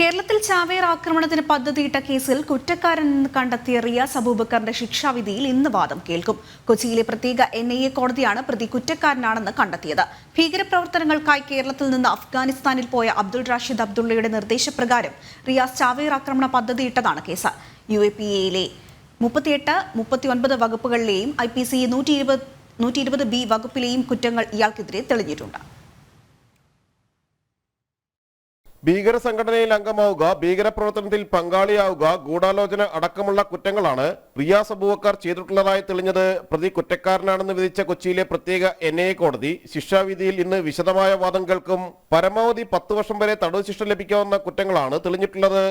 കേരളത്തിൽ ചാവേർ ആക്രമണത്തിന് പദ്ധതിയിട്ട കേസിൽ കുറ്റക്കാരനെന്ന് കണ്ടെത്തിയ റിയാസ് അബൂബക്കറിന്റെ ശിക്ഷാവിധിയിൽ ഇന്ന് വാദം കേൾക്കും. കൊച്ചിയിലെ പ്രത്യേക എൻ ഐ എ കോടതിയാണ് പ്രതി കുറ്റക്കാരനാണെന്ന് കണ്ടെത്തിയത്. ഭീകരപ്രവർത്തനങ്ങൾക്കായി കേരളത്തിൽ നിന്ന് അഫ്ഗാനിസ്ഥാനിൽ പോയ അബ്ദുൾ റാഷിദ് അബ്ദുള്ളയുടെ നിർദ്ദേശപ്രകാരം റിയാസ് ചാവേർ ആക്രമണ പദ്ധതിയിട്ടതാണ് കേസ്. യു എ പി എയിലെ മുപ്പത്തിയെട്ട് മുപ്പത്തിയൊൻപത് വകുപ്പുകളിലെയും ഐ പി സി നൂറ്റി ഇരുപത് നൂറ്റി ഇരുപത് ബി വകുപ്പിലെയും കുറ്റങ്ങൾ ഇയാൾക്കെതിരെ തെളിഞ്ഞിട്ടുണ്ട്. ഭീകര സംഘടനയിൽ അംഗമാവുക ഭീകരപ്രവർത്തനത്തിൽ പങ്കാളിയാവുക ഗൂഢാലോചന അടക്കമുള്ള കുറ്റങ്ങളാണ് റിയാസ് അബൂവക്കാർ ചെയ്തിട്ടുള്ളതായി തെളിഞ്ഞത്. പ്രതി കുറ്റക്കാരനാണെന്ന് വിധിച്ച കൊച്ചിയിലെ പ്രത്യേക എൻ കോടതി ശിക്ഷാവിധിയിൽ ഇന്ന് വിശദമായ വാദം കേൾക്കും. പരമാവധി പത്ത് വർഷം വരെ തടവ് ശിക്ഷ ലഭിക്കാവുന്ന കുറ്റങ്ങളാണ് തെളിഞ്ഞിട്ടുള്ളത്.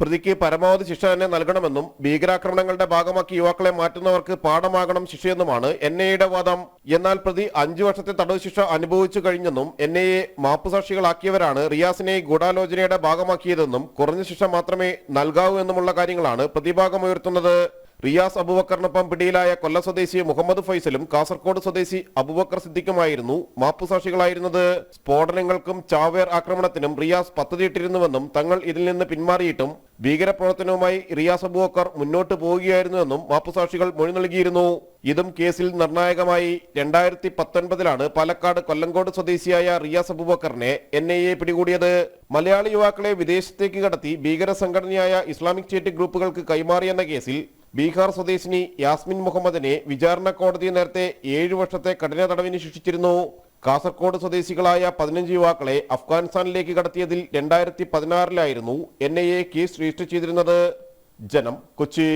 പ്രതിക്ക് പരമാവധി ശിക്ഷ തന്നെ നൽകണമെന്നും ഭീകരാക്രമണങ്ങളുടെ ഭാഗമാക്കി യുവാക്കളെ മാറ്റുന്നവർക്ക് പാഠമാകണം ശിക്ഷയെന്നുമാണ് എൻ ഐയുടെ വാദം. എന്നാൽ പ്രതി അഞ്ചു വർഷത്തെ തടവ് ശിക്ഷ അനുഭവിച്ചു കഴിഞ്ഞെന്നും എൻ ഐ എ മാപ്പുസാക്ഷികളാക്കിയവരാണ് റിയാസിനെ ഗൂഢാലോചനയുടെ ഭാഗമാക്കിയതെന്നും കുറഞ്ഞ ശിക്ഷ മാത്രമേ നൽകാവൂ എന്നുമുള്ള കാര്യങ്ങളാണ് പ്രതിഭാഗം ഉയർത്തുന്നത്. റിയാസ് അബുബക്കറിനൊപ്പം പിടിയിലായ കൊല്ല സ്വദേശി മുഹമ്മദ് ഫൈസലും കാസർകോട് സ്വദേശി അബൂബക്കർ സിദ്ദിഖുമായിരുന്നു. മാപ്പുസാക്ഷികളായിരുന്നത് സ്ഫോടനങ്ങൾക്കും ചാവേർ ആക്രമണത്തിനും റിയാസ് പദ്ധതിയിട്ടിരുന്നുവെന്നും തങ്ങൾ ഇതിൽ നിന്ന് പിന്മാറിയിട്ടും ഭീകരപ്രവർത്തനവുമായി റിയാസ് അബുബക്കർ മുന്നോട്ട് പോവുകയായിരുന്നുവെന്നും മാപ്പുസാക്ഷികൾ മൊഴി നൽകിയിരുന്നു. ഇതും കേസിൽ നിർണായകമായി രണ്ടായിരത്തി പത്തൊൻപതിലാണ് പാലക്കാട് കൊല്ലങ്കോട് സ്വദേശിയായ റിയാസ് അബുബക്കറിനെ എൻ ഐ എ പിടികൂടിയത്. മലയാളി യുവാക്കളെ വിദേശത്തേക്ക് കടത്തി ഭീകര സംഘടനയായ ഇസ്ലാമിക് സ്റ്റേറ്റ് ഗ്രൂപ്പുകൾക്ക് കൈമാറിയെന്ന കേസിൽ ബീഹാർ സ്വദേശിനി യാസ്മിൻ മുഹമ്മദിനെ വിചാരണ കോടതി നേരത്തെ ഏഴു വർഷത്തെ കഠിന തടവിന് ശിക്ഷിച്ചിരുന്നു. കാസർകോട് സ്വദേശികളായ പതിനഞ്ച് യുവാക്കളെ അഫ്ഗാനിസ്ഥാനിലേക്ക് കടത്തിയതിൽ രണ്ടായിരത്തി പതിനാറിലായിരുന്നു എൻ കേസ് രജിസ്റ്റർ ചെയ്തിരുന്നത്. ജനം കൊച്ചി.